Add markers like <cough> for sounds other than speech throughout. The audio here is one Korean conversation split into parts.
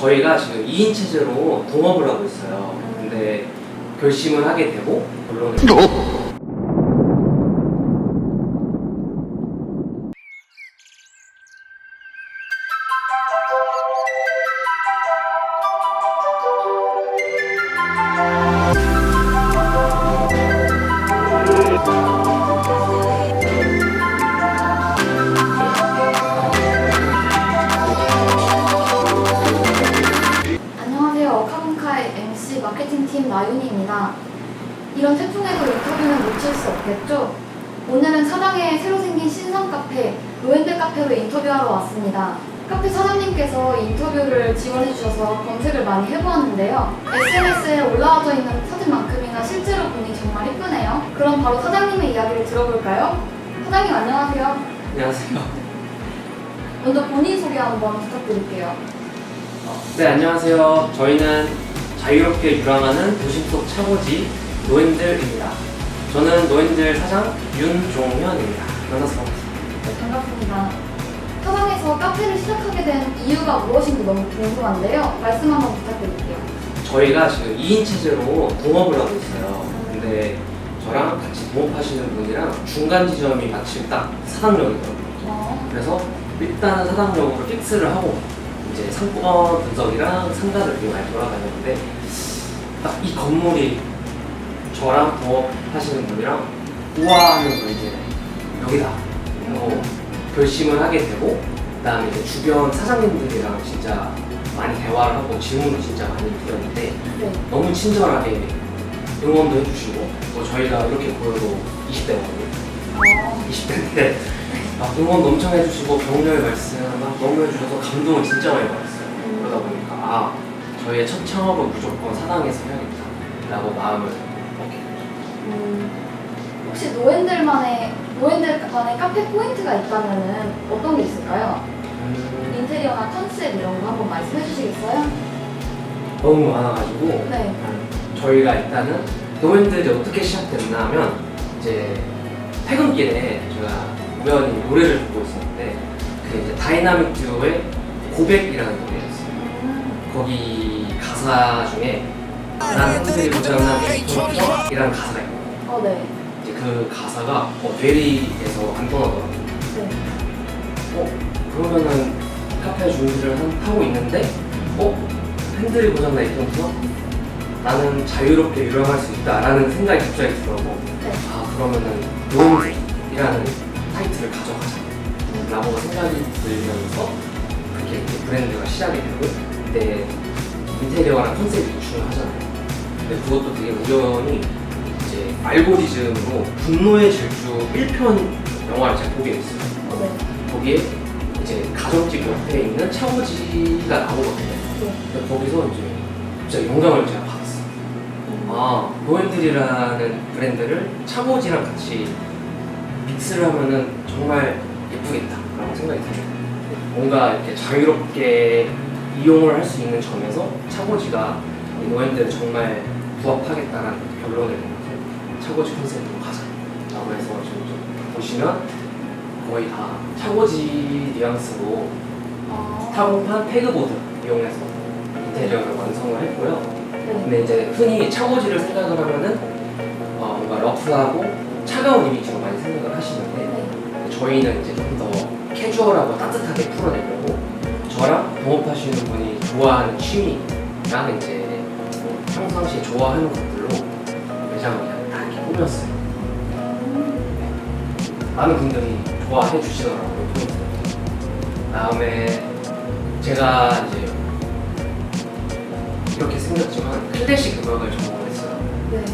저희가 지금 2인 체제로 동업을 하고 있어요. 근데 결심을 하게 되고 결론 없겠죠? 오늘은 사당에 새로 생긴 신상 카페, 노엔들 카페로 인터뷰하러 왔습니다. 카페 사장님께서 인터뷰를 지원해 주셔서 검색을 많이 해보았는데요. SNS에 올라와져 있는 사진만큼이나 실제로 보니 정말 이쁘네요. 그럼 바로 사장님의 이야기를 들어볼까요? 사장님 안녕하세요. 안녕하세요. 먼저 본인 소개 한번 부탁드릴게요. 네, 안녕하세요. 저희는 자유롭게 유랑하는 도심 속 차고지 노엔들입니다. 저는 노엔들 사장 윤종현입니다. 만나서 반갑습니다. 네, 반갑습니다. 사당에서 카페를 시작하게 된 이유가 무엇인지 너무 궁금한데요. 말씀 한번 부탁드릴게요. 저희가 지금 2인 체제로 동업을 하고 있어요. 근데 저랑 같이 동업하시는 분이랑 중간 지점이 마침 딱 사당역이거든요. 어, 그래서 일단은 사당역으로 픽스를 하고 이제 상권 분석이랑 상가를 되게 많이 돌아다녔는데 딱 이 건물이 저랑 동업하시는 분이랑 우와 하면서 이제 여기다 하고 결심을 하게 되고 그다음에 이제 주변 사장님들이랑 진짜 많이 대화를 하고 질문도 진짜 많이 드렸는데 네. 너무 친절하게 응원도 해주시고 또 저희가 이렇게 보여도 20대거든요 어, 20대인데 막 응원 엄청 해주시고 격려의 말씀 막 너무 해주셔서 감동을 진짜 많이 받았어요. 그러다 보니까 아 저희의 첫 창업은 무조건 사당에서 해야겠다라고 마음을. 음, 혹시 노엔들만의 노엔들만의 카페 포인트가 있다면은 어떤 게 있을까요? 음, 인테리어나 컨셉 이런 거 한번 말씀해 주시겠어요? 너무 많아가지고 네. 음, 저희가 일단은 노엔들이 어떻게 시작됐나 하면 이제 퇴근길에 제가 우연히 노래를 듣고 있었는데 그 이제 다이나믹 듀오의 고백이라는 노래였어요. 음, 거기 가사 중에 난 흔들리 고장난 이라는 가사가 있거든요. 어, 네. 이제 그 가사가 어, 뇌리에서 안 떠나더라고요. 네. 어, 그러면은 카페 준비를 한- 하고 있는데 어? 핸들이 고장나 있면서 나는 자유롭게 유명할 수 있다라는 생각이 갑자기 들더라고. 네. 아 그러면은 노은이라는 타이틀을 가져가자 라고 생각이 들면서 그게 이제 브랜드가 시작이 되고 근데 인테리어랑 컨셉이 중요하잖아요 근데 그것도 되게 우연히 이제 알고리즘으로 분노의 질주 1편 영화를 제가 보게 됐어요 어, 네. 거기에 이제 가정집 옆에 있는 차고지가 나오거든요 네. 근데 거기서 이제 진짜 영감을 제가 받았어요 아, 노엔들이라는 브랜드를 차고지랑 같이 믹스를 하면은 정말 예쁘겠다라고 생각이 들어요. 뭔가 이렇게 자유롭게 이용을 할 수 있는 점에서 차고지가 이 노엔들을 정말 부합하겠다라는 결론을 차고지 컨셉으로 가자 라고 해서 지금 좀 보시면 거의 다 차고지 뉘앙스로 어, 타공판 패그보드 이용해서 인테리어를 완성을 했고요. 네. 근데 이제 흔히 차고지를 생각을 하면은 어, 뭔가 러프하고 차가운 이미지로 많이 생각을 하시는데 네. 저희는 이제 좀 더 캐주얼하고 따뜻하게 풀어내려고 저랑 동업하시는 분이 좋아하는 취미랑 이제 뭐 평상시에 좋아하는 것들로 매장을 음, 많은 분들이 좋아해 주시더라고요. 다음에 제가 이제 이렇게 생겼지만 클래식 음악을 전공했어요. 네.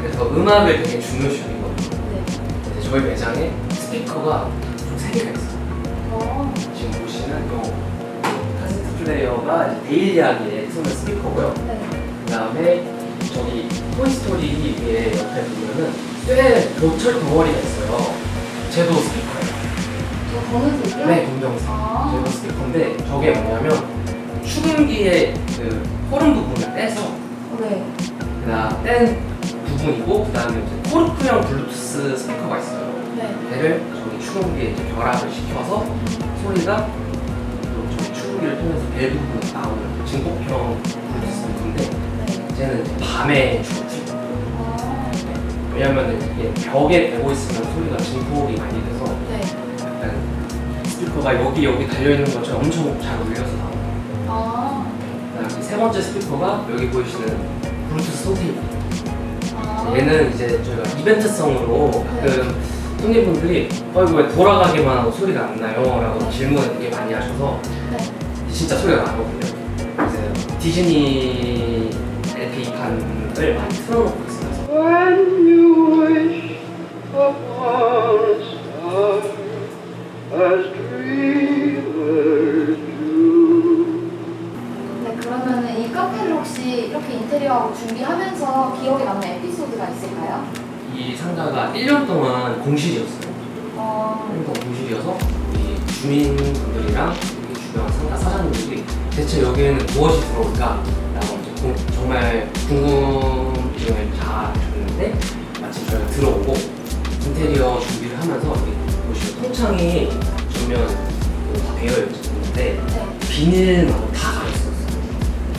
그래서 음악을 되게 중요시 여기거든요. 네. 근데 저희 매장에 스피커가 좀세 개가 있어요. 어, 지금 보시는 이 카세트 플레이어가 데일리하게 쓰는 스피커고요. 네. 그 다음에 저기 토이스토리 위에 옆에 보면은 꽤 보철 덩어리가 있어요. 쟤도 스피커예요. 저 검은색이요? 네, 검정색. 아. 쟤도 스피커인데 저게 뭐냐면 축음기의 그 호른 부분을 떼서 네. 그다음 뗀 부분이고 그다음에 이제 코르크형 블루투스 스피커가 있어요. 네. 얘를 저기 축음기에 이제 결합을 시켜서 소리가 또 저기 축음을 청소기를 통해서 밸브 부분 나오는 증폭형 블루투스 스피커인데 네. 쟤는 이제 밤에 아, 왜냐면은 이게 벽에 대고 있으면 소리가 증폭이 많이 돼서 네. 약간 스피커가 여기 여기 달려있는 것처럼 엄청 잘 울려서 나와요 아, 그다음에 세 번째 스피커가 여기 보이시는 블루투스 소리 아. 얘는 이제 저희가 이벤트성으로 가끔 손님분들이 어 이거 왜 돌아가기만 하고 소리가 안 나요? 라고 질문을 되게 많이 하셔서 네. 진짜 소리가 나거든요 그래서 디즈니 LP판을 많이 틀어놓고 do. 네, 그러면은 이 카페를 혹시 이렇게 인테리어하고 준비하면서 기억에 남는 에피소드가 있을까요? 이 상가가 1년 동안 공실이었어요 어, 1년 동안 공실이어서 이 주민분들이랑 이 주변 상가 사장님들이 대체 여기에는 무엇이 들어올까? 정말 궁금증을 다 줬는데 마침 저희가 들어오고 인테리어 준비를 하면서 보시면 통창이 전면 다 되어 있는데 네. 비닐만 다 가렸었어요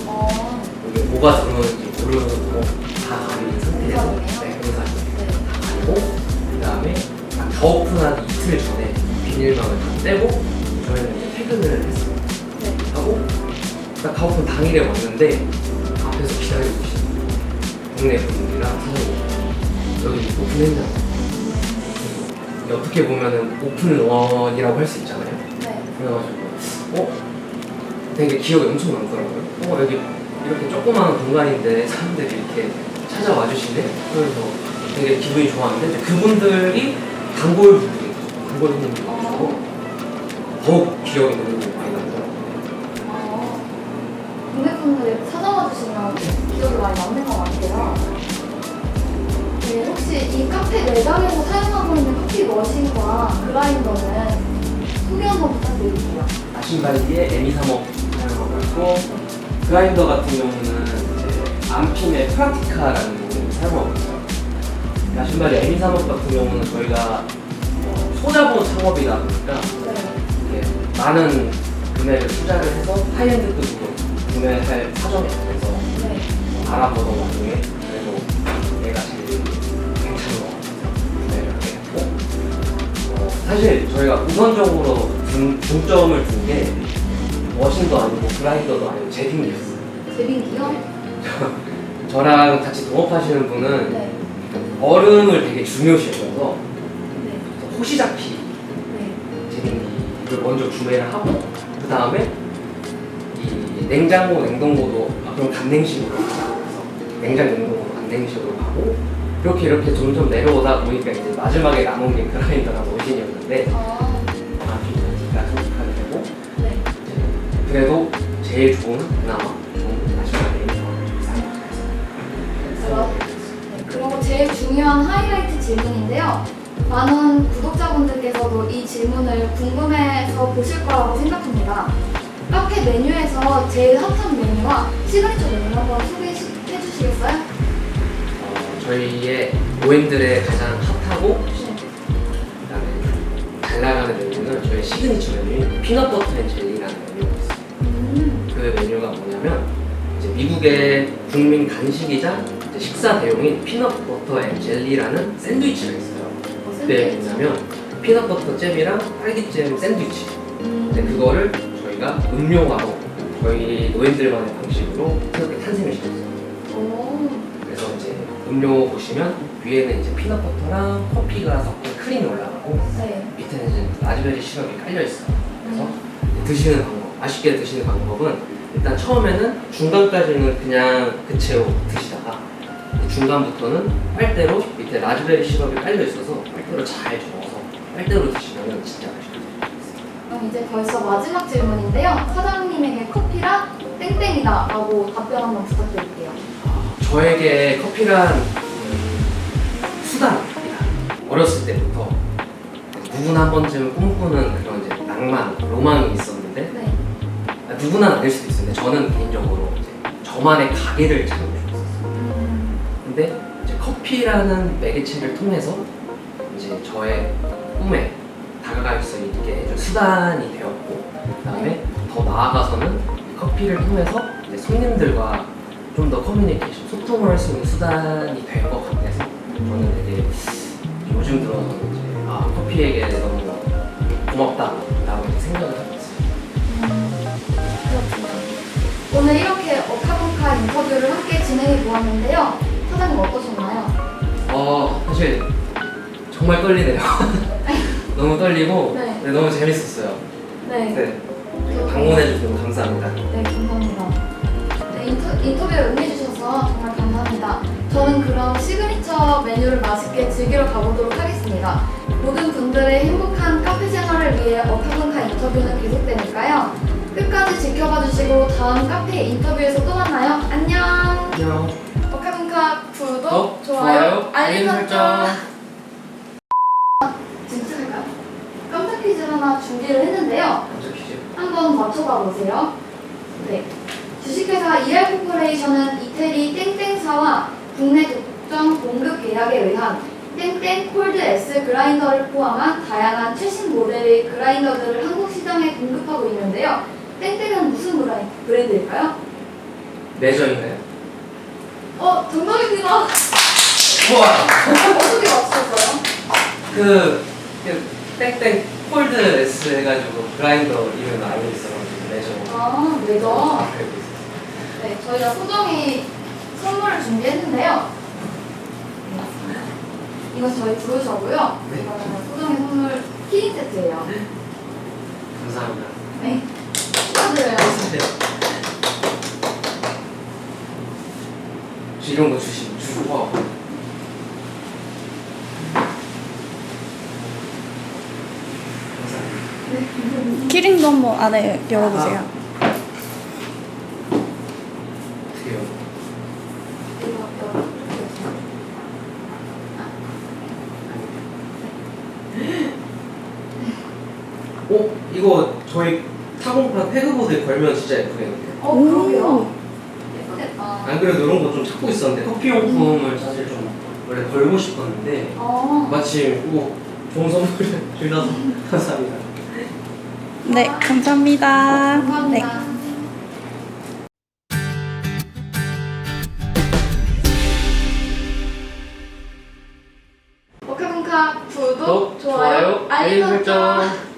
어, 여기 뭐가 들어오는지 모르고 다 가린 상태에서? 네, 네. 다 가리고 그 다음에 다 오픈하기 이틀 전에 비닐망을 다 떼고 저희는 이제 퇴근을 했어요 네. 하고 딱 가오픈 당일에 왔는데 앞에서 기다리고 계시는 동네 분들이랑 사장님 여기 오픈했냐 이게 어떻게 보면은 오픈원이라고 할 수 있잖아요. 네. 그래가지고 어? 되게 기억이 엄청 남더라고요. 어 여기 이렇게 조그마한 공간인데 사람들이 이렇게 찾아와 주시네? 그래서 되게 기분이 좋았는데 그분들이 단골 분들이 단골 손님들이 고 더욱 기억이 너무 많이 남더라고요. 어, 국내 분들이 주시면 기억이 많이 남는 것 같아요. 네, 혹시 이 카페 매장에서 사용하고 있는 커피 머신과 그라인더는 소개 한번 부탁드릴게요. 아신발디의 M235 사용하고 있고 그라인더 같은 경우는 이제 안핀의 프라티카라는 부분을 사용하고 있어요. 아신발디 M235 같은 경우는 저희가 어, 소자본 창업이다 보니까 네. 이렇게 많은 금액을 투자를 해서 하이엔드 급으로 구매할 사정이 네. 알아보던 와중에 그래도 얘가 제일 괜찮은 것 같아서 구매를 하게 됐고 어, 사실 저희가 우선적으로 중, 중점을 둔 게 머신도 아니고 그라인더도 아니고 제딩기였어요 제빙기요? <laughs> 저랑 같이 동업하시는 분은 네. 얼음을 되게 중요시해서 네. 호시잡기 네. 제딩기를 먼저 구매를 하고 그 다음에 이 냉장고 냉동고도 아, 그럼 그래서 냉장 냉동고 간냉식으로 가고 이렇게 이렇게 점점 내려오다 보니까 이제 마지막에 남은 게 그라인더랑 머신이었는데 아, 아피가 선택하게 되고 네. 그래도 제일 좋은 그나마 좋은 마지막에 그럼, 네, 그리고 제일 중요한 하이라이트 질문인데요. 많은 구독자분들께서도 이 질문을 궁금해서 보실 거라고 생각합니다. 카페 메뉴에서 제일 핫한 메뉴와 시그니처 메뉴 한번 주시겠어요? 어, 저희의 모임들의 가장 핫하고 네. 그다음에 잘 나가는 메뉴는 저희 시그니처 메뉴인 피넛버터 앤 젤리라는 메뉴가 있어요. 음, 그 메뉴가 뭐냐면 이제 미국의 국민 간식이자 이제 식사 대용인 피넛버터 앤 젤리라는 샌드위치가 있어요. 뭐 그게 샌드위치. 뭐냐면 피넛버터 잼이랑 딸기잼 샌드위치. 음, 근데 그거를 저희가 음료화로 저희 노인들만의 방식으로 이렇게 탄생을 시켰어요. 음료 보시면 위에는 이제 피넛버터랑 커피가 섞인 크림이 올라가고 네. 밑에는 이제 라즈베리 시럽이 깔려 있어요. 그래서 드시는 방법, 맛있게 드시는 방법은 일단 처음에는 중간까지는 그냥 그 채로 드시다가 중간부터는 빨대로 밑에 라즈베리 시럽이 깔려 있어서 빨대로 잘 저어서 빨대로 드시면 진짜 맛있게 그럼 이제 벌써 마지막 질문인데요. 사장님에게 커피랑 땡땡이다 라고 답변 한번 부탁드릴게요. 저에게 커피란 음, 수단입니다. 어렸을 때부터 누구나 한 번쯤 꿈꾸는 그런 이제 낭만, 로망이 있었는데 네. 아, 누구나 아닐 수도 있었는데 저는 개인적으로 이제 저만의 가게를 차리고 싶었어요. 음, 근데 이제 커피라는 매개체를 통해서 이제 저의 꿈에 다가갈 수 있게 해준 수단이 되었고 그다음에 더 나아가서는 커피를 통해서 이제 손님들과 좀 더 커뮤니케이션, 소통을 할 수 있는 수단이 될 것 같아서 저는 되게 요즘 들어서는 이제 아 커피에게 너무 고맙다라고 이제 생각을 하고 있어요. 그렇군요. 오늘 이렇게 어카본카 인터뷰를 함께 진행해 보았는데요. 사장님 어떠셨나요? 어 사실 정말 떨리네요. <laughs> 너무 떨리고 네. 네, 너무 재밌었어요. 네. 네 방문해 주셔서 감사합니다. 네, 감사합니다. 네, 인터, 인터뷰에 응해주셔서 정말 감사합니다. 저는 그럼 시그니처 메뉴를 맛있게 즐기러 가보도록 하겠습니다. 모든 분들의 행복한 카페 생활을 위해 어카본카 인터뷰는 계속되니까요. 끝까지 지켜봐 주시고 다음 카페 인터뷰에서 또 만나요. 안녕! 안녕. 어카본카 구독, 구독, 좋아요, 좋아요, 알림. 설정. <laughs> 진짜 할까요? 깜짝 퀴즈 하나 준비를 했는데요. 먼저 퀴즈. 한번 맞춰봐 보세요. 네. 주식회사 이랄 코퍼레이션은 이태리 땡땡사와 국내 독점 공급 계약에 의한 땡땡 콜드 S 그라인더를 포함한 다양한 최신 모델의 그라인더들을 한국 시장에 공급하고 있는데요. 땡땡은 무슨 브라인, 브랜드일까요? 매저인가요? 어, 정답입니다. 우와. 어떻게 맞추셨어요? 그, 그 땡땡 폴드 S 해가지고 그라인더 이름 알고 있어가지고 매저. 아, 매저. 알고 있었어요. 네, 저희가 소정이 선물을 준비했는데요. 이거 저희 부르셔고요. 네. 이거는 소정이 선물 키링 세트예요. 감사합니다. 네. 축하드려요. 혹시 이런 거 주시 주고 와. 감사합니다. 키링도 한번 안에 열어보세요. 어떻게 요 이거 열어주세요. 어? 이거 저희 타공판 패그보드에 걸면 진짜 예쁘겠는데. 어, 오. 그러게요. 예쁘겠다. 안 그래도 이런 거 좀 찾고 있었는데 커피 용품을 사실 좀 원래 걸고 싶었는데 어, 마침 뭐 좋은 선물을 <laughs> 주셔서 감사합니다. 네, 감사합니다. 감사합니다. 오카본카 구독, 좋아요, 알림 설정.